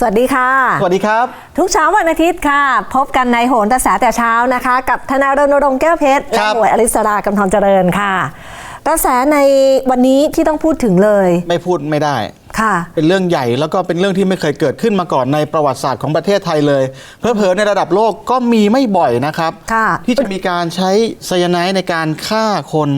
สวัสดีค่ะ สวัสดีครับ ทุกเช้าวันอาทิตย์ค่ะ พบกันในโหนกระแสแต่เช้านะคะ กับธนายรณรงค์แก้วเพชรคและรับหมวยอริสรากำธรเจริญค่ะ กระแสในวันนี้ที่ต้องพูดถึงเลย ไม่พูดไม่ได้ค่ะ เป็นเรื่องใหญ่แล้วก็เป็นเรื่องที่ไม่เคยเกิดขึ้นมาก่อนในประวัติศาสตร์ของประเทศไทยเลยเพอเพอๆในระดับโลกก็มีไม่บ่อยนะครับค่ะที่จะมีการใช้ไซยาไนด์ในการฆ่าคน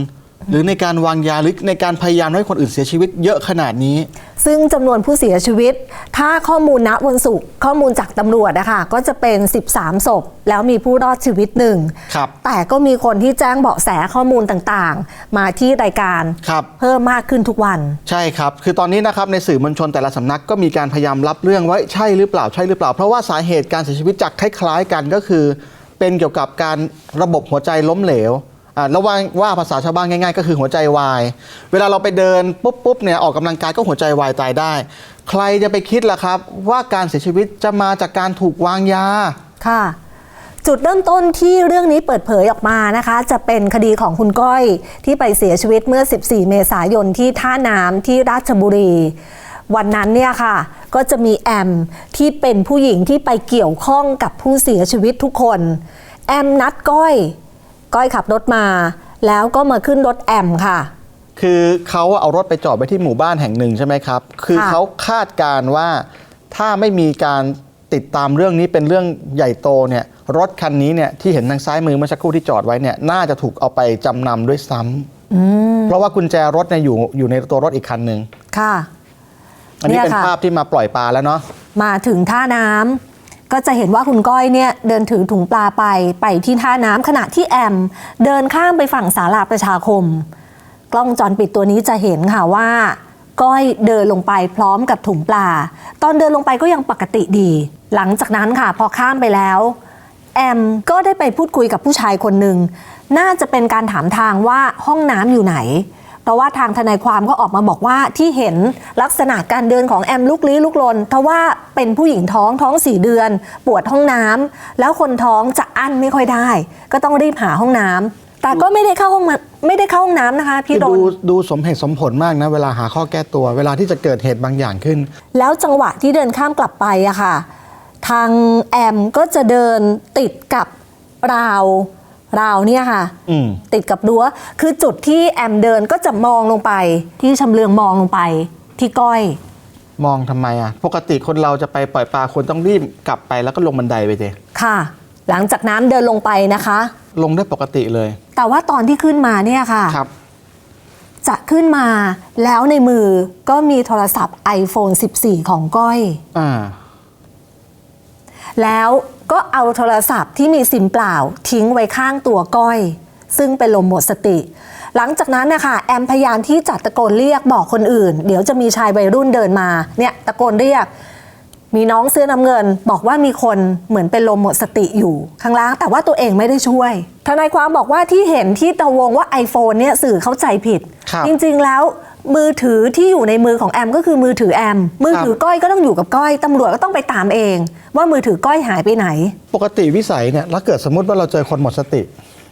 หรือในการวางยาหรือในการพยายามให้คนอื่นเสียชีวิตเยอะขนาดนี้ ซึ่งจำนวนผู้เสียชีวิต ถ้าข้อมูลณวันศุกร์ข้อมูลจากตำรวจนะคะก็จะเป็น 13 ศพ แล้วมีผู้รอดชีวิตหนึ่ง ครับ แต่ก็มีคนที่แจ้งเบาะแสข้อมูลต่างๆ มาที่รายการครับ เพิ่มมากขึ้นทุกวัน ใช่ครับ คือตอนนี้นะครับในสื่อมวลชนแต่ละสำนักก็มีการพยายามรับเรื่องว่าใช่หรือเปล่าใช่หรือเปล่า เพราะว่าสาเหตุการเสียชีวิตจากคล้ายๆกันก็คือ เป็นเกี่ยวกับการระบบหัวใจล้มเหลว อ่าระว่าว่าภาษาชาวบ้านง่าย ๆ ก็คือหัวใจวาย เวลาเราไปเดินปุ๊บปุ๊บเนี่ยออกกำลังกายก็หัวใจวายตายได้ ใครจะไปคิดล่ะครับ ว่าการเสียชีวิตจะมาจากการถูกวางยาค่ะจุดเริ่มต้นที่เรื่องนี้เปิดเผยออกมานะคะ จะเป็นคดีของคุณก้อยที่ไปเสียชีวิตเมื่อ 14 เมษายนที่ท่าน้ำที่ราชบุรี วันนั้นเนี่ยค่ะ ก็จะมีแอมที่เป็นผู้หญิงที่ไปเกี่ยวข้องกับผู้เสียชีวิตทุกคน แอมนัดก้อย ก้อยขับรถมา แล้วก็มาขึ้นรถแอมค่ะ คือเขาเอารถไปจอดไว้ที่หมู่บ้านแห่งหนึ่งใช่ไหมครับ คือค่ะ เขาคาดการณ์ว่าถ้าไม่มีการติดตามเรื่องนี้เป็นเรื่องใหญ่โตเนี่ยรถคันนี้เนี่ยที่เห็นทางซ้ายมือเมื่อสักครู่ที่จอดไว้เนี่ยน่าจะถูกเอาไปจำนำด้วยซ้ำเพราะว่ากุญแจรถเนี่ยอยู่อยู่ในตัวรถอีกคันหนึ่งค่ะ อันนี้เนี่ยเป็นค่ะ ภาพที่มาปล่อยปลาแล้วเนาะ มาถึงท่าน้ำ ก็จะเห็นว่าคุณก้อยเนี่ยเดินถือถุงปลาไปไปที่ท่าน้ำขณะที่แอม เดินข้ามไปฝั่งศาลาประชาคม กล้องวงจรปิดตัวนี้จะเห็นค่ะว่า ก้อยเดินลงไปพร้อมกับถุงปลา ตอนเดินลงไปก็ยังปกติดี หลังจากนั้นค่ะ พอข้ามไปแล้ว แอมก็ได้ไปพูดคุยกับผู้ชายคนหนึ่ง น่าจะเป็นการถามทางว่าห้องน้ำอยู่ไหน เพราะว่าทางทนายความก็ออกมาบอกว่าที่เห็นลักษณะการเดินของแอมลุกลี้ลุกลนเพราะว่าเป็นผู้หญิงท้องท้องสี่เดือน ปวดห้องน้ำแล้วคนท้องจะอั้นไม่ค่อยได้ ก็ต้องรีบหาห้องน้ำแต่ก็ไม่ได้เข้าห้องมาไม่ได้เข้าห้องน้ำนะคะพี่คือดดูนดูสมเหตุสมผลมากนะ เวลาหาข้อแก้ตัว เวลาที่จะเกิดเหตุบางอย่างขึ้น แล้วจังหวะที่เดินข้ามกลับไปอะค่ะ ทางแอมก็จะเดินติดกับราว ราวเนี่ยค่ะ อืม ติดกับรั้ว คือจุดที่แอมเดินก็จะมองลงไป ที่ชำเลืองมองลงไป ที่ก้อย มองทำไมอะ ปกติคนเราจะไปปล่อยปลาควรต้องรีบกลับไปแล้วก็ลงบันไดไปเจค่ะ หลังจากนั้นเดินลงไปนะคะ ลงได้ปกติเลยแต่ว่าตอนที่ขึ้นมาเนี่ยค่ะ ครับ จะขึ้นมาแล้วในมือก็มีโทรศัพท์ iPhone 14 ของก้อย อ่า แล้ว ก็เอาโทรศัพท์ที่มีซิมเปล่าทิ้งไว้ข้างตัวก้อย ซึ่งเป็นลมหมดสติ หลังจากนั้นนะคะแอมพยายามที่จะตะโกนเรียกบอกคนอื่น เดี๋ยวจะมีชายวัยรุ่นเดินมาเนี่ยตะโกนเรียก มีน้องเสื้อน้ำเงิน บอกว่ามีคนเหมือนเป็นลมหมดสติอยู่ข้างล่างแต่ว่าตัวเองไม่ได้ช่วยทนายความบอกว่าที่เห็นที่ตะวงว่า iPhone เนี่ยสื่อเข้าใจผิดครับจริงๆแล้ว มือถือที่อยู่ในมือของแอมก็คือมือถือแอม มือถือก้อยก็ต้องอยู่กับก้อยตำรวจก็ต้องไปตามเอง ว่ามือถือก้อยหายไปไหน ปกติวิสัยเนี่ยแล้วเกิดสมมติว่าเราเจอคนหมดสติ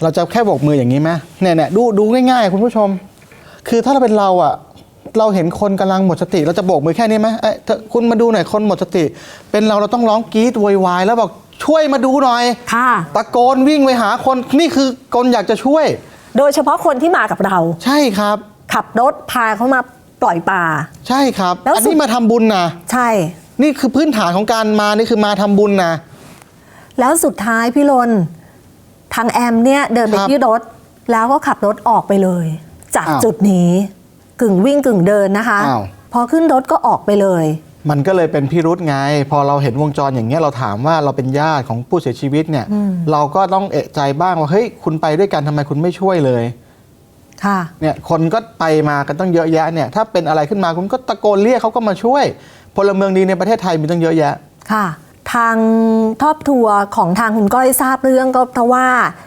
เราจะแค่โบกมืออย่างนี้ไหมเนี่ยเนี่ยดูดูง่ายๆ คุณผู้ชม คือถ้าเราเป็นเราอะเราเห็นคนกำลังหมดสติ เราจะโบกมือแค่นี้ไหมเอ้ยเธอคุณมาดูหน่อยคนหมดสติ เป็นเราเราต้องร้องกรี๊ดโวยวายแล้วบอกช่วยมาดูหน่อยค่ะ ตะโกนวิ่งไปหาคนนี่คือคนอยากจะช่วย โดยเฉพาะคนที่มากับเรา ใช่ครับ ขับรถพาเขามาปล่อยปลา ใช่ครับ แล้วอันสุนี้ดมาทำบุญนะใช่ นี่คือพื้นฐานของการมานี่คือมาทำบุญนะ แล้วสุดท้ายพี่ลนทางแอมเนี่ยเดินไปครับที่รถ แล้วก็ขับรถออกไปเลย จากอ้าวจุดนี้กึ่งวิ่งกึ่งเดินนะคะ อ้าว พอขึ้นรถก็ออกไปเลย มันก็เลยเป็นพิรุษไง พอเราเห็นวงจรอย่างเงี้ยเราถามว่าเราเป็นญาติของผู้เสียชีวิตเนี่ย เราก็ต้องเอะใจบ้างว่าเฮ้ยคุณไปด้วยกันทำไมคุณไม่ช่วยเลย ค่ะเนี่ยคนก็ไปมากันตั้งเยอะแยะเนี่ยถ้าเป็นอะไรขึ้นมาคุณก็ตะโกนเรียกเขาก็มาช่วย พลเมืองดีในประเทศไทยมีตั้งเยอะแยะ ค่ะ ทางครอบครัวของทางคุณก้อยทราบเรื่องก็เพราะว่า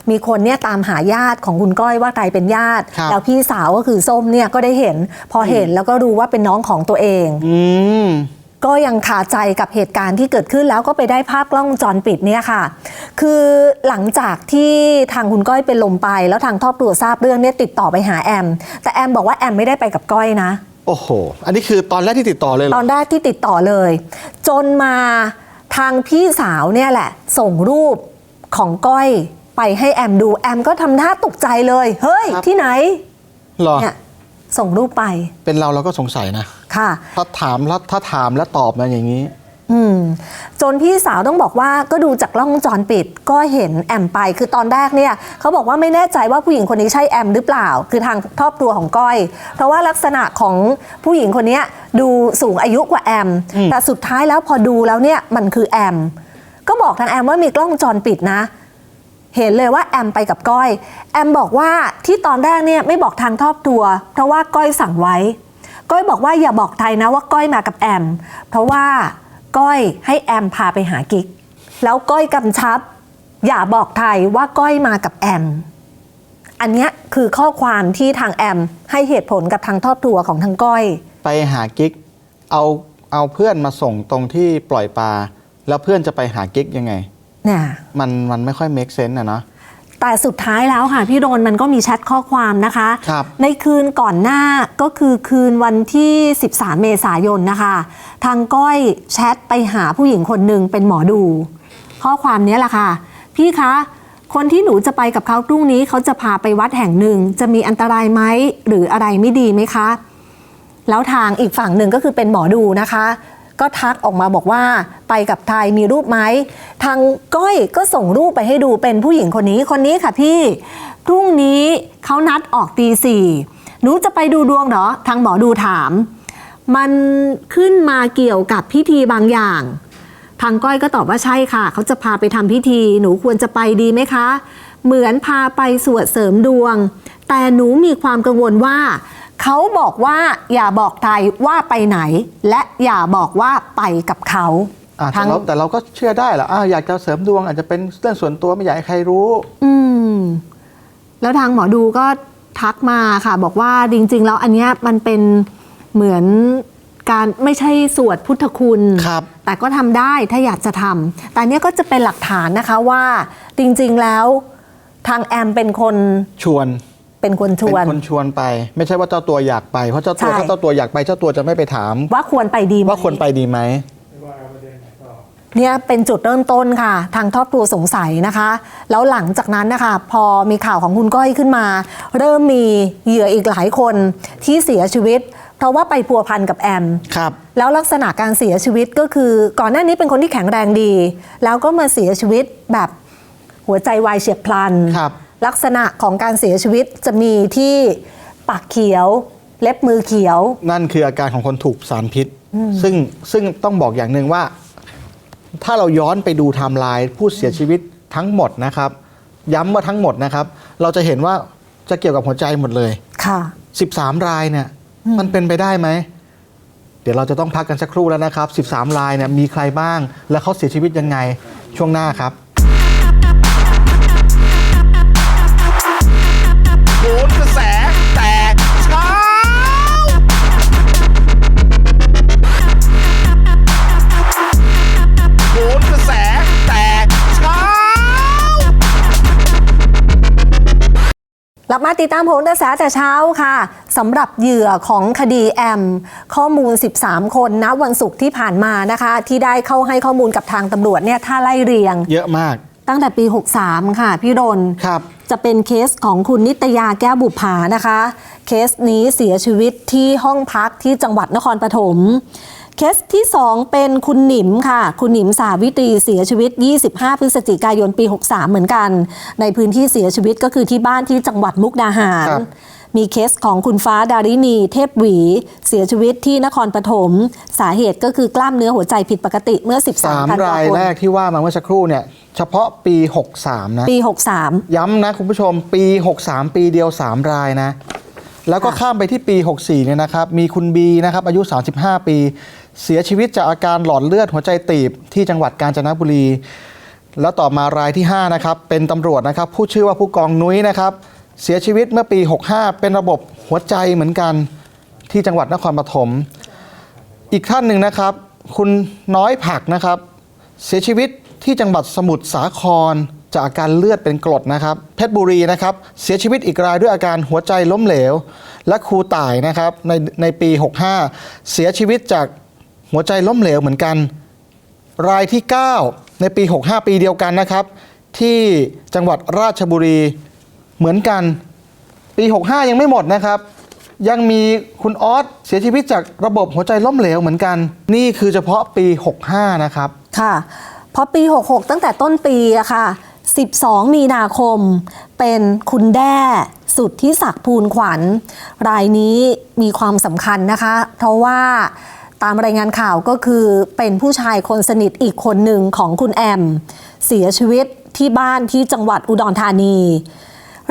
มีคนเนี่ยตามหาญาติของคุณก้อยว่าใครเป็นญาติ ครับ แล้วพี่สาวก็คือส้มเนี่ยก็ได้เห็น พอเห็นแล้วก็รู้ว่าเป็นน้องของตัวเอง อืม ก็ยังคาใจกับเหตุการณ์ที่เกิดขึ้นแล้วก็ไปได้ภาพกล้องวงจรปิดเนี่ยค่ะ คือหลังจากที่ทางคุณก้อยเป็นลมไป แล้วทางครอบครัวทราบเรื่องเนี่ยติดต่อไปหาแอม แต่แอมบอกว่าแอมไม่ได้ไปกับก้อยนะ โอ้โห อันนี้คือตอนแรกที่ติดต่อเลยเหรตออนแรกที่ติดต่อเลย จนมาทางพี่สาวเนี่ยแหละ ส่งรูปของก้อยไปให้แอมดูแอมก็ทำท่าตกใจเลย เฮ้ยครับที่ไหนเหรอ เนี่ยส่งรูปไป เป็นเราเราก็สงสัยนะ ค่ะ ถ้าถามแล้วถ้าถามแล้วตอบมาอย่างนี้ อืมจนพี่สาวต้องบอกว่าก็ดูจากกล้องวงจรปิดก็เห็นแอมไป คือตอนแรกเนี่ยเขาบอกว่าไม่แน่ใจว่าผู้หญิงคนนี้ใช่แอมหรือเปล่า คือทางครอบครัวของก้อย เพราะว่าลักษณะของผู้หญิงคนเนี้ยดูสูงอายุกว่าแอม อืม แต่สุดท้ายแล้วพอดูแล้วเนี่ยมันคือแอม ก็บอกทางแอมว่ามีกล้องวงจรปิดนะ เห็นเลยว่าแอมไปกับก้อย แอมบอกว่าที่ตอนแรกเนี่ยไม่บอกทางครอบครัว เพราะว่าก้อยสั่งไว้ ก้อยบอกว่าอย่าบอกใครนะว่าก้อยมากับแอม เพราะว่าก้อยให้แอมพาไปหากิ๊ก แล้วก้อยกำชับ อย่าบอกใครว่าก้อยมากับแอม อันเนี้ยคือข้อความที่ทางแอม ให้เหตุผลกับทางครอบครัวของทางก้อย ไปหากิ๊กเอาเอาเพื่อนมาส่งตรงที่ปล่อยปลาแล้วเพื่อนจะไปหากิ๊กยังไงเนี่ยมันมันไม่ค่อย make sense อะเนาะ แต่สุดท้ายแล้วค่ะพี่โดนมันก็มีแชทข้อความนะคะ ครับในคืนก่อนหน้าก็คือคืนวันที่ 13 เมษายนนะคะ ทางก้อยแชทไปหาผู้หญิงคนหนึ่งเป็นหมอดู ข้อความเนี้ยแหละค่ะ พี่คะ คนที่หนูจะไปกับเขาพรุ่งนี้เขาจะพาไปวัดแห่งหนึ่ง จะมีอันตรายไหมหรืออะไรไม่ดีไหมคะ แล้วทางอีกฝั่งหนึ่งก็คือเป็นหมอดูนะคะ ก็ทักออกมาบอกว่าไปกับไทยมีรูปไหมทางก้อยก็ส่งรูปไปให้ดูเป็นผู้หญิงคนนี้คนนี้ค่ะพี่พรุ่งนี้เขานัดออกตีสี่หนูจะไปดูดวงเหรอ ทางหมอดูถาม มันขึ้นมาเกี่ยวกับพิธีบางอย่าง ทางก้อยก็ตอบว่าใช่ค่ะ เขาจะพาไปทำพิธี หนูควรจะไปดีไหมคะ เหมือนพาไปสวดเสริมดวง แต่หนูมีความกังวลว่า เขาบอกว่าอย่าบอกใครว่าไปไหน และอย่าบอกว่าไปกับเขาอะแต่ทั้งเราแต่เราก็เชื่อได้แหละอ้าวอยากจะเสริมดวงอาจจะเป็นเรื่องส่วนตัวไม่อยากให้ใครรู้ อืม แล้วทางหมอดูก็ทักมาค่ะ บอกว่าจริง ๆ แล้วอันเนี้ยมันเป็นเหมือนการไม่ใช่สวดพุทธคุณ ครับ แต่ก็ทำได้ถ้าอยากจะทำแต่อันเนี้ยก็จะเป็นหลักฐานนะคะว่า จริง ๆ แล้วทางแอมเป็นคนชวน เป็นคนชเป็นวนคนชวนไป ไม่ใช่ว่าเจ้าตัวอยากไปเพราะเจ้าตัวใช่ ถ้าเจ้าตัวอยากไปเจ้าตัวจะไม่ไปถาม ว่าควรไปดีไหม ว่าควรไปดีไหม เนี่ยเป็นจุดเริ่มต้นค่ะ ทางครอบครัวสงสัยนะคะ แล้วหลังจากนั้นนะคะ พอมีข่าวของคุณก้อยขึ้นมา เริ่มมีเหยื่ออีกหลายคนที่เสียชีวิต เพราะว่าไปพัวพันกับแอม ครับ แล้วลักษณะการเสียชีวิตก็คือ ก่อนหน้านี้เป็นคนที่แข็งแรงดี แล้วก็มาเสียชีวิตแบบหัวใจวายเฉียบพลัน ครับ ลักษณะของการเสียชีวิตจะมีที่ปากเขียว เล็บมือเขียว นั่นคืออาการของคนถูกสารพิษ ซึ่งซึ่งต้องบอกอย่างหนึ่งว่า ถ้าเราย้อนไปดูไทม์ไลน์ผู้เสียชีวิตทั้งหมดนะครับ ย้ำว่าทั้งหมดนะครับ เราจะเห็นว่าจะเกี่ยวกับหัวใจหมดเลย ค่ะ 13 รายเนี่ย มันเป็นไปได้ไหม เดี๋ยวเราจะต้องพักกันสักครู่แล้วนะครับ 13 รายเนี่ยมีใครบ้าง และเขาเสียชีวิตยังไงช่วงหน้าครับ กลับมาติดตามโหนกระแสแต่เช้าค่ะสำหรับเหยื่อของคดีแอม ข้อมูล 13 คนนะวันศุกร์ที่ผ่านมานะคะ ที่ได้เข้าให้ข้อมูลกับทางตำรวจเนี่ยถ้าไล่เรียง เยอะมาก ตั้งแต่ปี 63 ค่ะ พี่รนครับจะเป็นเคสของคุณนิตยาแก้วบุภานะคะ เคสนี้เสียชีวิตที่ห้องพักที่จังหวัดนครปฐม เคสที่ 2 เป็นคุณหนิมค่ะ คุณหนิมสาวิตรีเสียชีวิต 25 พฤศจิกายนปี 63 เหมือนกัน ในพื้นที่เสียชีวิตก็คือที่บ้านที่จังหวัดมุกดาหารครับมีเคสของคุณฟ้าดารินีเทพหวี เสียชีวิตที่นครปฐมสาเหตุก็คือกล้ามเนื้อหัวใจผิดปกติเมื่อ 13สามธันวารายคมแรกที่ว่ามาเมื่อสักครู่เนี่ยเฉพาะปี 63 นะ ปี 63 ย้ำนะคุณผู้ชมปี 63 ปีเดียว 3 รายนะ แล้วก็ค่ะข้ามไปที่ปี 64เนี่ยนะครับมีคุณบีนะครับอายุ 35 ปี เสียชีวิตจากอาการหลอดเลือดหัวใจตีบที่จังหวัดกาญจนบุรี แล้วต่อมารายที่ 5 นะครับ เป็นตำรวจนะครับ ผู้ชื่อว่าผู้กองนุ้ยนะครับ เสียชีวิตเมื่อปี 65 เป็นระบบหัวใจเหมือนกันที่จังหวัดนครปฐมอีกท่านหนึ่งนะครับ คุณน้อยผักนะครับ เสียชีวิตที่จังหวัดสมุทรสาคร จากอาการเลือดเป็นกรดนะครับ เพชรบุรีนะครับเสียชีวิตอีกรายด้วยอาการหัวใจล้มเหลว และครูต่ายนะครับในในปี 65 เสียชีวิตจากหัวใจล้มเหลวเหมือนกัน รายที่ 9 ในปี 65 ปีเดียวกันนะครับ ที่จังหวัดราชบุรีเหมือนกัน ปี 65 ยังไม่หมดนะครับ ยังมีคุณออสเสียชีวิตจากระบบหัวใจล้มเหลวเหมือนกัน นี่คือเฉพาะปี 65 นะครับ ค่ะ เพราะปี 66 ตั้งแต่ต้นปีอะค่ะ 12 มีนาคม เป็นคุณแด้สุดที่ศักภูลขวัญ รายนี้มีความสำคัญนะคะ เพราะว่าตามรายงานข่าวก็คือเป็นผู้ชายคนสนิทอีกคนหนึ่งของคุณแอม เสียชีวิตที่บ้านที่จังหวัดอุดรธานี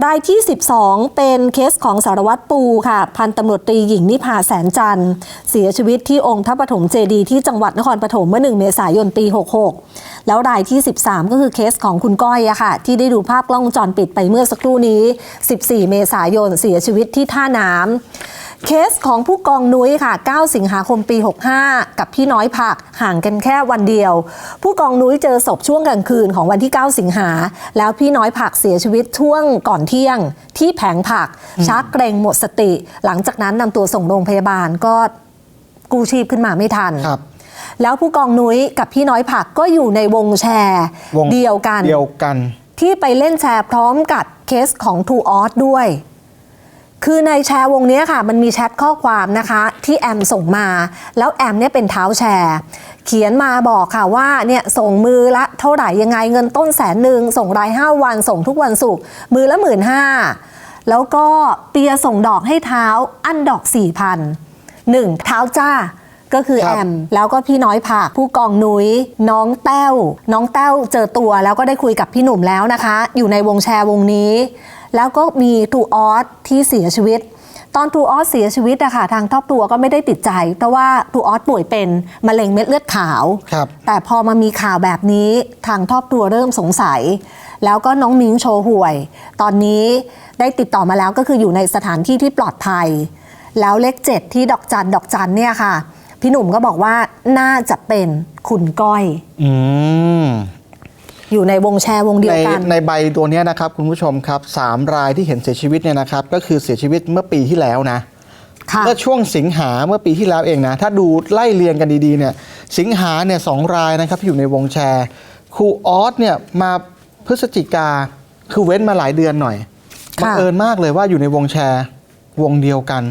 รายที่ 12 เป็นเคสของสารวัตรปูค่ะ พันตำรวจตรีหญิงนิพาแสนจันทร์ เสียชีวิตที่องค์พระปฐมเจดีย์ที่จังหวัดนครปฐมเมื่อ 1 เมษายนปี 66 แล้วรายที่ 13 ก็คือเคสของคุณก้อยอะค่ะ ที่ได้ดูภาพกล้องวงจรปิดไปเมื่อสักครู่นี้ 14 เมษายนเสียชีวิตที่ท่าน้ำ เคสของผู้กองนุ้ยค่ะ 9 สิงหาคมปี 65 กับพี่น้อยผักห่างกันแค่วันเดียว ผู้กองนุ้ยเจอศพช่วงกลางคืนของวันที่ 9 สิงหา แล้วพี่น้อยผักเสียชีวิตช่วงก่อนเที่ยง ที่แผงผักชักเกรงหมดสติ หลังจากนั้นนำตัวส่งโรงพยาบาลก็กู้ชีพขึ้นมาไม่ทันครับแล้วผู้กองนุ้ยกับพี่น้อยผักก็อยู่ในวงแชร์วงเดียวกัน เดียวกัน ที่ไปเล่นแชร์พร้อมกับเคสของ True o s ด้วย คือในแชร์วงนี้ค่ะมันมีแชทข้อความนะคะที่แอมส่งมา แล้วแอมเนี่ยเป็นเท้าแชร์ เขียนมาบอกค่ะว่าเนี่ยส่งมือละเท่าไหร่ยังไงเงินต้นแสนหนึ่งส่งราย5วันส่งทุกวันศุกร์มือละหมื่นห้าแล้วก็เปียส่งดอกให้เท้าอันดอก4ี่พันหนึ่งเท้าจ้า ก็คือครัแอบมแล้วก็พี่น้อยผักผู้กองนุย้ยน้องแต้ว น้องแต้วเจอตัวแล้วก็ได้คุยกับพี่หนุ่มแล้วนะคะ อยู่ในวงแชร์วงนี้ แล้วก็มีทูออสที่เสียชีวิต ตอนทูออสเสียชีวิตอะค่ะทางครอบครัวก็ไม่ได้ติดใจ เพราะว่าทูออสป่วยเป็นมะเร็งเม็ดเลือดขาว ครับ แต่พอมามีข่าวแบบนี้ทางครอบครัวเริ่มสงสัย แล้วก็น้องมิงโชว์ห่วย ตอนนี้ได้ติดต่อมาแล้วก็คืออยู่ในสถานที่ที่ปลอดภัย แล้วเลขเจ็ดที่ดอกจันดอกจันเนี่ยค่ะ พี่หนุ่มก็บอกว่าน่าจะเป็นคุณก้อย อืมอยู่ในวงแชร์วงเดียวในกันในใบตัวเนี้ยนะครับ คุณผู้ชมครับสามรายที่เห็นเสียชีวิตเนี่ยนะครับ ก็คือเสียชีวิตเมื่อปีที่แล้วนะ ค่ะ เมื่อช่วงสิงหาเมื่อปีที่แล้วเองนะ ถ้าดูไล่เรียงกันดีๆเนี่ยสิงหาเนี่ยสองรายนะครับที่อยู่ในวงแชร์ครูออสเนี่ยมาพฤศจิกาคือเว้นมาหลายเดือนหน่อยค่ะบังเอิญมากเลยว่าอยู่ในวงแชร์วงเดียวกัน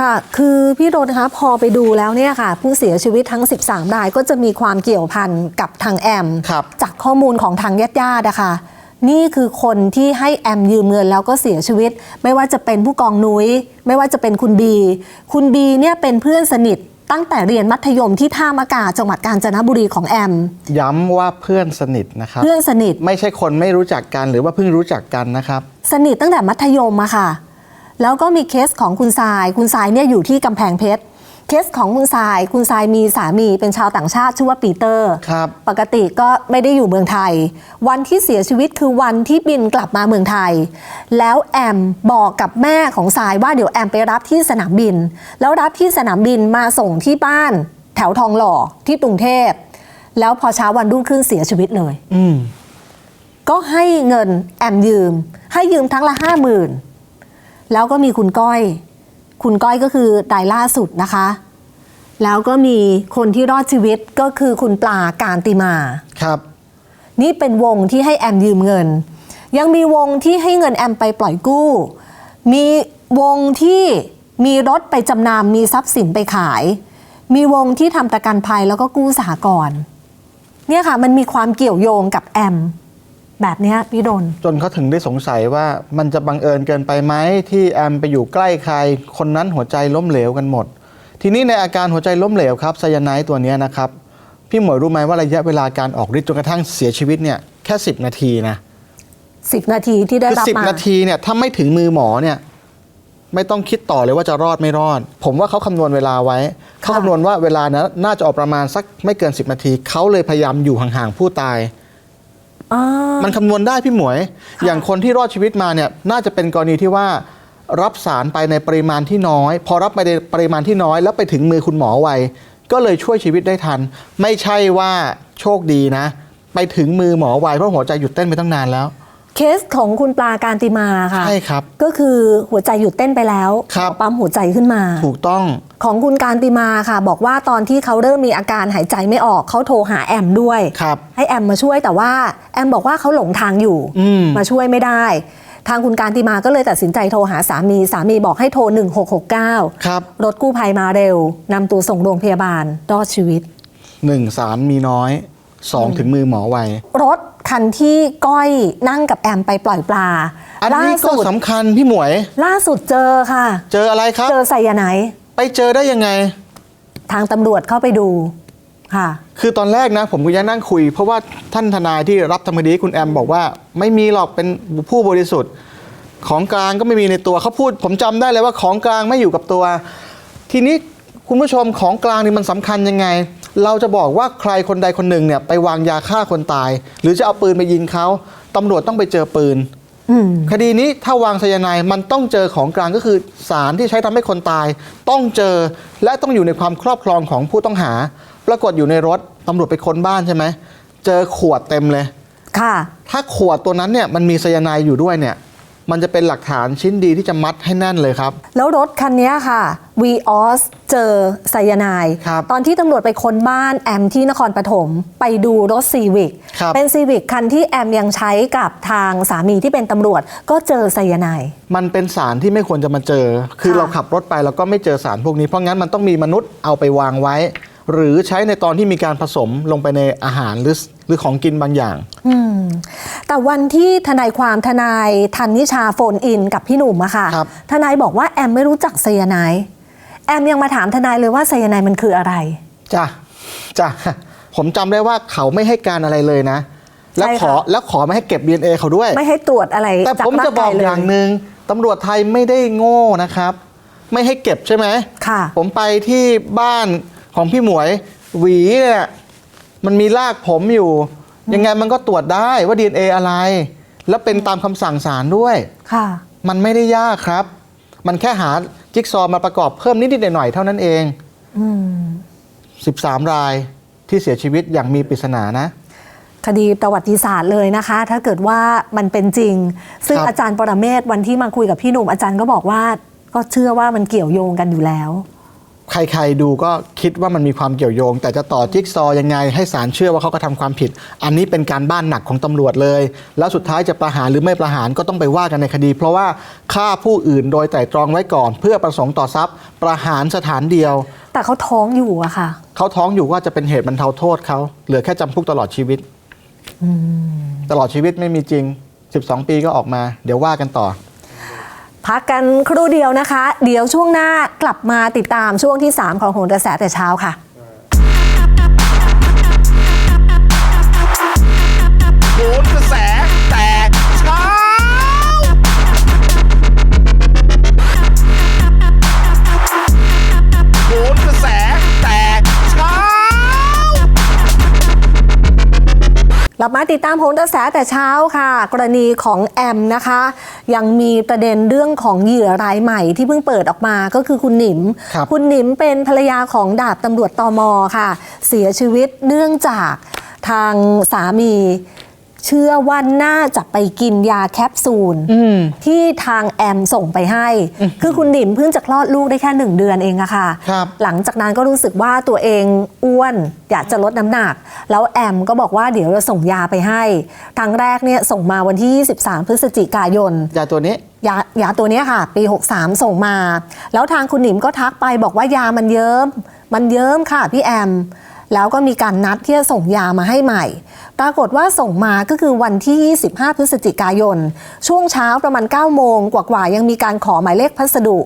ค่ะ คือพี่โรนคะพอไปดูแล้วเนี่ยค่ะ ผู้เสียชีวิตทั้ง 13 รายก็จะมีความเกี่ยวพันกับทางแอม ครับ จากข้อมูลของทางญาติญาติๆนะคะ นี่คือคนที่ให้แอมยืมเงินแล้วก็เสียชีวิต ไม่ว่าจะเป็นผู้กองนุย้ย ไม่ว่าจะเป็นคุณบี คุณบีเนี่ยเป็นเพื่อนสนิทตั้งแต่เรียนมัธยมที่ท่ามะกาจังหวัดกาญจนบุรีของแอม ย้ำว่าเพื่อนสนิทนะครับ เพื่อนสนิท ไม่ใช่คนไม่รู้จักกันหรือว่าเพิ่งรู้จักกันนะครับ สนิทตั้งแต่มัธยมอะค่ะ แล้วก็มีเคสของคุณทราย คุณทรายเนี่ยอยู่ที่กำแพงเพชร เคสของคุณทราย คุณทรายมีสามีเป็นชาวต่างชาติชื่อว่าปีเตอร์ ครับ ปกติก็ไม่ได้อยู่เมืองไทย วันที่เสียชีวิตคือวันที่บินกลับมาเมืองไทย แล้วแอมบอกกับแม่ของทรายว่าเดี๋ยวแอมไปรับที่สนามบิน แล้วรับที่สนามบินมาส่งที่บ้านแถวทองหล่อที่กรุงเทพ แล้วพอเช้าวันรุ่งขึ้นเสียชีวิตเลย อืม ก็ให้เงินแอมยืม ให้ยืมทั้งละห้าหมื่น แล้วก็มีคุณก้อย คุณก้อยก็คือรายล่าสุดนะคะ แล้วก็มีคนที่รอดชีวิตก็คือคุณปลาการติมาครับ นี่เป็นวงที่ให้แอมยืมเงิน ยังมีวงที่ให้เงินแอมไปปล่อยกู้ มีวงที่มีรถไปจำนำมีทรัพย์สินไปขาย มีวงที่ทำประกันภัยแล้วก็กู้สหกรณ์เนี่ยค่ะมันมีความเกี่ยวโยงกับแอม แบบเนี้ยพี่ดน จนเขาถึงได้สงสัยว่ามันจะบังเอิญเกินไปไหมที่แอมไปอยู่ใกล้ใคร คนนั้นหัวใจล้มเหลวกันหมด ทีนี้ในอาการหัวใจล้มเหลวครับไซยาไนด์ตัวเนี้ยนะครับ พี่หมวยรู้ไหมว่าระยะเวลาการออกฤทธิ์จนกระทั่งเสียชีวิตเนี่ยแค่ 10 นาทีนะ10นาทีที่ได้คือรับสิมานาทีเนี่ยถ้าไม่ถึงมือหมอเนี่ยไม่ต้องคิดต่อเลยว่าจะรอดไม่รอด ผมว่าเขาคำนวณเวลาไว้ เขาคำนวณว่าเวลานะน่าจะออกประมาณสักไม่เกิน 10 นาที เขาเลยพยายามอยู่ห่างๆผู้ตายอ่า มันคำนวณได้พี่หมวย อย่างคนที่รอดชีวิตมาเนี่ยน่าจะเป็นกรณีที่ว่ารับสารไปในปริมาณที่น้อย พอรับไปในปริมาณที่น้อย แล้วไปถึงมือคุณหมอไวก็เลยช่วยชีวิตได้ทัน ไม่ใช่ว่าโชคดีนะ ไปถึงมือหมอไวเพราะหัวใจหยุดเต้นไปตั้งนานแล้ว เคสของคุณปลาการติมาค่ะ ใช่ครับ ก็คือหัวใจหยุดเต้นไปแล้วครับปั๊มหัวใจขึ้นมา ถูกต้อง ของคุณการติมาค่ะ บอกว่าตอนที่เขาเริ่มมีอาการหายใจไม่ออกเขาโทรหาแอมด้วยครับให้แอมมาช่วยแต่ว่าแอมบอกว่าเขาหลงทางอยู่อืมมาช่วยไม่ได้ ทางคุณการติมาก็เลยตัดสินใจโทรหาสามีสามีบอกให้โทร 1669ครับรถกู้ภัยมาเร็วนำตัวส่งโรงพยาบาลรอดชีวิตหนึ่งสารมีน้อย สองถึงมือหมอไว รถคันที่ก้อยนั่งกับแอมไปปล่อยปลาอันล่านี้ก็สุดสำคัญพี่หมวย ล่าสุดเจอค่ะ เจออะไรครับ เจอไซยาไนด์ไปเจอได้ยังไง ทางตำรวจเข้าไปดูค่ะ คือตอนแรกนะ ผมก็ยังนั่งคุย เพราะว่าท่านทนายที่รับทำคดีให้คุณแอมบอกว่า ไม่มีหรอกเป็นผู้บริสุทธิ์ ของกลางก็ไม่มีในตัวเขาพูด ผมจำได้เลยว่าของกลางไม่อยู่กับตัว ทีนี้คุณผู้ชมของกลางนี่มันสำคัญยังไง เราจะบอกว่าใครคนใดคนหนึ่งเนี่ยไปวางยาฆ่าคนตาย หรือจะเอาปืนไปยิงเขาตำรวจต้องไปเจอปืนอืมคดีนี้ถ้าวางไซยาไนด์มันต้องเจอของกลางก็คือสารที่ใช้ทำให้คนตาย ต้องเจอและต้องอยู่ในความครอบครองของผู้ต้องหา ปรากฏอยู่ในรถตำรวจไปค้นบ้านใช่ไหมเจอขวดเต็มเลย ค่ะ ถ้าขวดตัวนั้นเนี่ยมันมีไซยาไนด์อยู่ด้วยเนี่ย มันจะเป็นหลักฐานชิ้นดีที่จะมัดให้แน่นเลยครับ แล้วรถคันนี้ค่ะ v ีออสเจอไซยาไนด์ครับตอนที่ตำรวจไปค้นบ้านแอมที่นครปฐมไปดูรถซีวิกครับเป็นซีวิกคันที่แอมยังใช้กับทางสามีที่เป็นตำรวจ ก็เจอไซยาไนด์มันเป็นสารที่ไม่ควรจะมาเจอ คือค่ะเราขับรถไปเราก็ไม่เจอสารพวกนี้เพราะงั้นมันต้องมีมนุษย์เอาไปวางไว้ หรือใช้ในตอนที่มีการผสมลงไปในอาหารหรือ หรือของกินบางอย่างอืมแต่วันที่ทนายความทนายธันนิชาโฟนอินกับพี่หนุ่มอะค่ะ ครับ ทนายบอกว่าแอมไม่รู้จักไซยาไนด์แอมยังมาถามทนายเลยว่าไซยาไนด์มันคืออะไร จ้ะจ้ะผมจำได้ว่าเขาไม่ให้การอะไรเลยนะ แล้วใช่ขอค่ะแล้วขอไม่ให้เก็บ DNA เขาด้วย ไม่ให้ตรวจอะไรแต่จากผมร่าจะงบกาอยกเลยอย่างหนึ่งตำรวจไทยไม่ได้โง่นะครับ ไม่ให้เก็บใช่ไหมค่ะ ผมไปที่บ้านของพี่หมวย หวีเนี่ย มันมีรากผมอยู่ ยังไงมันก็ตรวจได้ว่า DNA อะไร แล้วเป็นตามคำสั่งศาลด้วย ค่ะ มันไม่ได้ยากครับ มันแค่หาจิ๊กซอว์มาประกอบเพิ่มนิดๆหน่อยๆเท่านั้นเอง อืม 13 รายที่เสียชีวิตอย่างมีปริศนานะ คดีประวัติศาสตร์เลยนะคะ ถ้าเกิดว่ามันเป็นจริง ซึ่งครับ อาจารย์ปรเมศวันที่มาคุยกับพี่หนุ่มอาจารย์ก็บอกว่า ก็เชื่อว่ามันเกี่ยวโยงกันอยู่แล้ว ใครๆดูก็คิดว่ามันมีความเกี่ยวโยง แต่จะต่อจิ๊กซอว์ยังไงให้ศาลเชื่อว่าเขากระทำความผิด อันนี้เป็นการบ้านหนักของตำรวจเลย แล้วสุดท้ายจะประหารหรือไม่ประหารก็ต้องไปว่ากันในคดี เพราะว่าฆ่าผู้อื่นโดยไตร่ตรองไว้ก่อน เพื่อประสงค์ต่อทรัพย์ ประหารสถานเดียว แต่เขาท้องอยู่อะค่ะ เขาท้องอยู่ว่าจะเป็นเหตุบรรเทาโทษเขาเหลือแค่จำคุกตลอดชีวิตตลอดชีวิตไม่มีจริง 12 ปีก็ออกมา เดี๋ยวว่ากันต่อ พักกันครู่เดียวนะคะ เดี๋ยวช่วงหน้ากลับมาติดตามช่วงที่ 3 ของโหนกระแสแต่เช้าค่ะ กลับมาติดตามโหนกระแสแต่เช้าค่ะ กรณีของแอมนะคะ ยังมีประเด็นเรื่องของเหยื่อรายใหม่ที่เพิ่งเปิดออกมาก็คือคุณหนิมครับ ณหนิมเป็นภรรยาของดาบตำรวจตอมค่ะ เสียชีวิตเนื่องจากทางสามี เชื่อว่าน่าจะไปกินยาแคปซูลอืมที่ทางแอมส่งไปให้ คือคุณหนิมเพิ่งจะคลอดลูกได้แค่หนึ่งเดือนเองอะค่ะครับหลังจากนั้นก็รู้สึกว่าตัวเองอ้วนอยากจะลดน้ำหนัก แล้วแอมก็บอกว่าเดี๋ยวจะส่งยาไปให้ครั้งแรกเนี่ยส่งมาวันที่ 23 พฤศจิกายนยาตัวนี้ยายาตัวเนี้ยค่ะ ปี 63 ส่งมา แล้วทางคุณหนิมก็ทักไปบอกว่ายามันเยิ้ม มันเยิ้มค่ะพี่แอม แล้วก็มีการนัดที่จะส่งยามาให้ใหม่ ปรากฏว่าส่งมาก็คือวันที่ 25 พฤศจิกายน ช่วงเช้าประมาณ 9 โมงกว่าๆยังมีการขอหมายเลขพัสดุ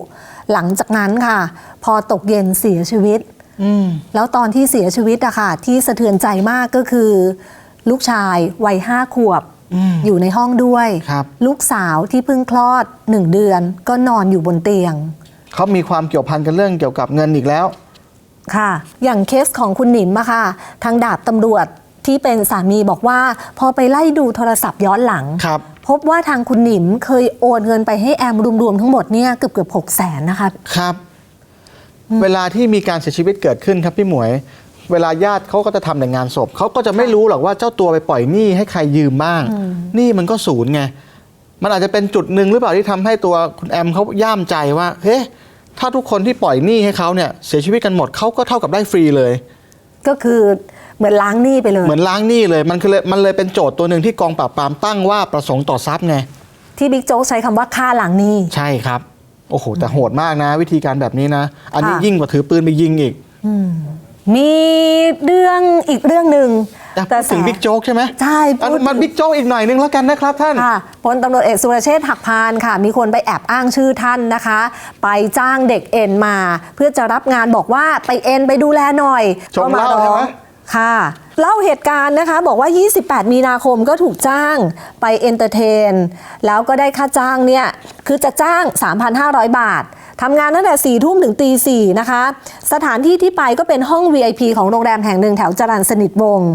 หลังจากนั้นค่ะ พอตกเย็นเสียชีวิตอืมแล้วตอนที่เสียชีวิตอะค่ะที่สะเทือนใจมากก็คือ ลูกชายวัยห้าขวบอืมอยู่ในห้องด้วยครับลูกสาวที่เพิ่งคลอดหนึ่งเดือนก็นอนอยู่บนเตียง เขามีความเกี่ยวพันกันเรื่องเกี่ยวกับเงินอีกแล้ว ค่ะ อย่างเคสของคุณหนิมอะค่ะ ทางดาบตำรวจที่เป็นสามีบอกว่า พอไปไล่ดูโทรศัพท์ย้อนหลัง ครับ พบว่าทางคุณหนิมเคยโอนเงินไปให้แอมรวมๆทั้งหมดเนี่ยเกือบเกือบหกแสนนะคะ ครับ เวลาที่มีการเสียชีวิตเกิดขึ้นครับพี่หมวย เวลาญาติเขาก็จะทำแต่งานศพเขาก็จะไม่รู้หรอกว่าเจ้าตัวไปปล่อยหนี้ให้ใครยืมบ้างหนี้มันก็ศูนย์ไงมันอาจจะเป็นจุดหนึ่งหรือเปล่าที่ทำให้ตัวคุณแอมเขาย่ามใจว่าเฮ้ ถ้าทุกคนที่ปล่อยหนี้ให้เขาเนี่ยเสียชีวิตกันหมดเขาก็เท่ากับได้ฟรีเลย ก็คือเหมือนล้างหนี้ไปเลย เหมือนล้างหนี้เลยมันคือเลยมันเลยเป็นโจทย์ตัวหนึ่งที่กองปราบปรามตั้งว่าประสงค์ต่อทรัพย์ไงที่บิ๊กโจ๊กใช้คำว่าฆ่าล้างหนี้ ใช่ครับ โอ้โห แต่โหดมากนะ วิธีการแบบนี้นะ อันนี้ค่ะ ยิ่งกว่าถือปืนไปยิงอีก มีเรื่องอีกเรื่องหนึ่ง แต่พูดถึงบิ๊กโจ๊กใช่ไหมใช่อันพูดถึงมันบิ๊กโจ๊กอีกหน่อยนึงแล้วกันนะครับท่านค่ะพลตำรวจเอกสุรเชษฐ์หักพานค่ะ มีคนไปแอบอ้างชื่อท่านนะคะ ไปจ้างเด็กเอ็นมา เพื่อจะรับงานบอกว่าไปเอ็นไปดูแลหน่อยชงเหล้าก็มใช่ไหมค่ะเล่าเหตุการณ์นะคะบอกว่า 28 มีนาคมก็ถูกจ้างไปเอนเตอร์เทน แล้วก็ได้ค่าจ้างเนี่ย คือจะจ้าง 3,500 บาท ทำงานตั้งแต่4ทุ่มถึงตีสี่นะคะ สถานที่ที่ไปก็เป็นห้อง VIP ของโรงแรมแห่งหนึ่งแถวจรัญสนิทวงศ์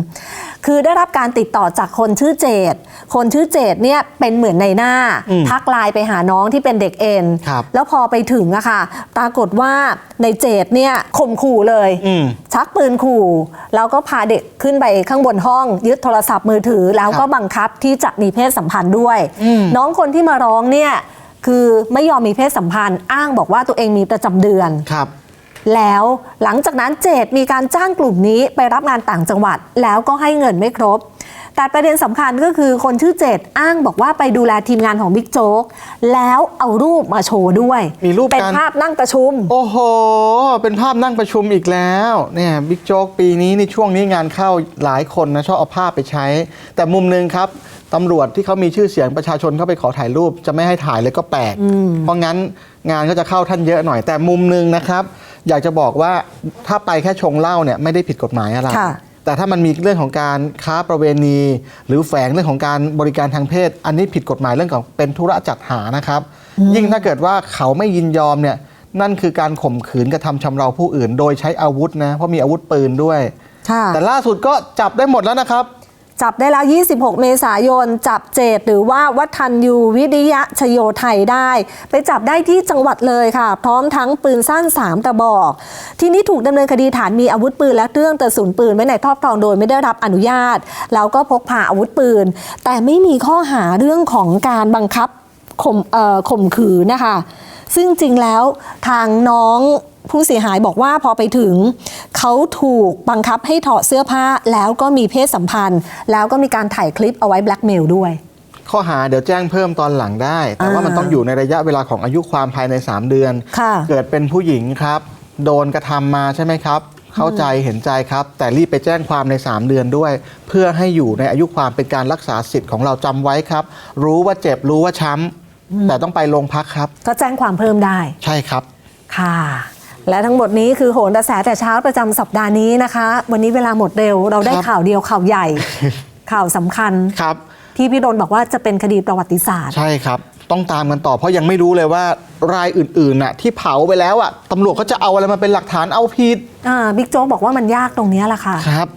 คือได้รับการติดต่อจากคนชื่อเจด คนชื่อเจดเนี่ยเป็นเหมือนในหน้า อืมทักไลน์ไปหาน้องที่เป็นเด็กเอ็น ครับ แล้วพอไปถึงอะค่ะ ปรากฏว่าในเจดเนี่ยข่มขู่เลย อืม ชักปืนขู่ แล้วก็พาเด็กขึ้นไปข้างบนห้อง ยึดโทรศัพท์มือถือ แล้วก็ครับบังคับที่จะมีเพศสัมพันธ์ด้วย อืม น้องคนที่มาร้องเนี่ย คือไม่ยอมมีเพศสัมพันธ์ อ้างบอกว่าตัวเองมีประจำเดือน ครับ แล้วหลังจากนั้นเจดมีการจ้างกลุ่มนี้ไปรับงานต่างจังหวัด แล้วก็ให้เงินไม่ครบ แต่ประเด็นสำคัญก็คือคนชื่อเจดอ้างบอกว่าไปดูแลทีมงานของบิ๊กโจ๊กแล้วเอารูปมาโชว์ด้วยมีรูปเป็นการภาพนั่งประชุม โอ้โห เป็นภาพนั่งประชุมอีกแล้ว เนี่ยบิ๊กโจ๊กปีนี้ในช่วงนี้งานเข้าหลายคนนะชอบเอาภาพไปใช้ แต่มุมหนึ่งครับ ตำรวจที่เขามีชื่อเสียงประชาชนเข้าไปขอถ่ายรูป จะไม่ให้ถ่ายเลยก็แปลก เพราะงั้นงานก็จะเข้าท่านเยอะหน่อยแต่มุมหนึ่งนะครับ อยากจะบอกว่าถ้าไปแค่ชงเหล้าเนี่ยไม่ได้ผิดกฎหมายอะไรค่ะแต่ถ้ามันมีเรื่องของการค้าประเวณี หรือแฝงเรื่องของการบริการทางเพศ อันนี้ผิดกฎหมายเรื่องของเป็นธุระจัดหานะครับ ยิ่งถ้าเกิดว่าเขาไม่ยินยอมเนี่ยนั่นคือการข่มขืนกระทำชำเราผู้อื่น โดยใช้อาวุธนะเพราะมีอาวุธปืนด้วยค่ะแต่ล่าสุดก็จับได้หมดแล้วนะครับ จับได้แล้ว 26 เมษายน จับเจดหรือว่าวัฒนยูวิริยะชโยไทยได้ ไปจับได้ที่จังหวัดเลยค่ะ พร้อมทั้งปืนสั้น 3 กระบอก ทีนี้ถูกดำเนินคดีฐานมีอาวุธปืนและเครื่องกระสุนปืนไว้ในครอบครองโดยไม่ได้รับอนุญาต แล้วก็พกพาอาวุธปืน แต่ไม่มีข้อหาเรื่องของการบังคับข่มข่มขืนนะคะ ซึ่งจริงแล้วทางน้อง ผู้เสียหายบอกว่าพอไปถึง เขาถูกบังคับให้ถอดเสื้อผ้าแล้วก็มีเพศสัมพันธ์ แล้วก็มีการถ่ายคลิปเอาไว้แบล็กเมลด้วยข้อหาเดี๋ยวแจ้งเพิ่มตอนหลังได้ แต่ว่ามันต้องอยู่ในระยะเวลาของอายุความภายใน 3 เดือนค่ะเกิดเป็นผู้หญิงครับ โดนกระทำมาใช่ไหมครับ เข้าใจเห็นใจครับ แต่รีบไปแจ้งความใน 3 เดือนด้วย เพื่อให้อยู่ในอายุความเป็นการรักษาสิทธิ์ของเราจำไว้ครับ รู้ว่าเจ็บรู้ว่าช้ำแต่ต้องไปโรงพักครับ ก็แจ้งความเพิ่มได้ ใช่ครับ ค่ะ และทั้งหมดนี้คือโหนกระแสแต่เช้าประจำสัปดาห์นี้นะคะ วันนี้เวลาหมดเร็ว เราได้ครับ ข่าวเดียวข่าวใหญ่ ข่าวสำคัญ ครับ ที่พี่ดนบอกว่าจะเป็นคดีประวัติศาสตร์ ใช่ครับ ต้องตามกันต่อเพราะยังไม่รู้เลยว่ารายอื่นๆน่ะที่เผาไปแล้วอะตำรวจเขาจะเอาอะไรมาเป็นหลักฐานเอาผิดอ่าบิ๊กโจ๊กบอกว่ามันยากตรงเนี้ยแหละค่ะ ครับ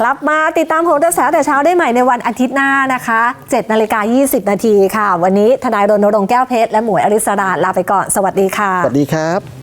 กลับมาติดตามโหนกระแสแต่เช้าได้ใหม่ในวันอาทิตย์หน้านะคะ7นาฬิกา20 นาทีค่ะ วันนี้ทนายรณรงค์แก้วเพชรและหมวยอริสราลาไปก่อน สวัสดีค่ะ สวัสดีครับ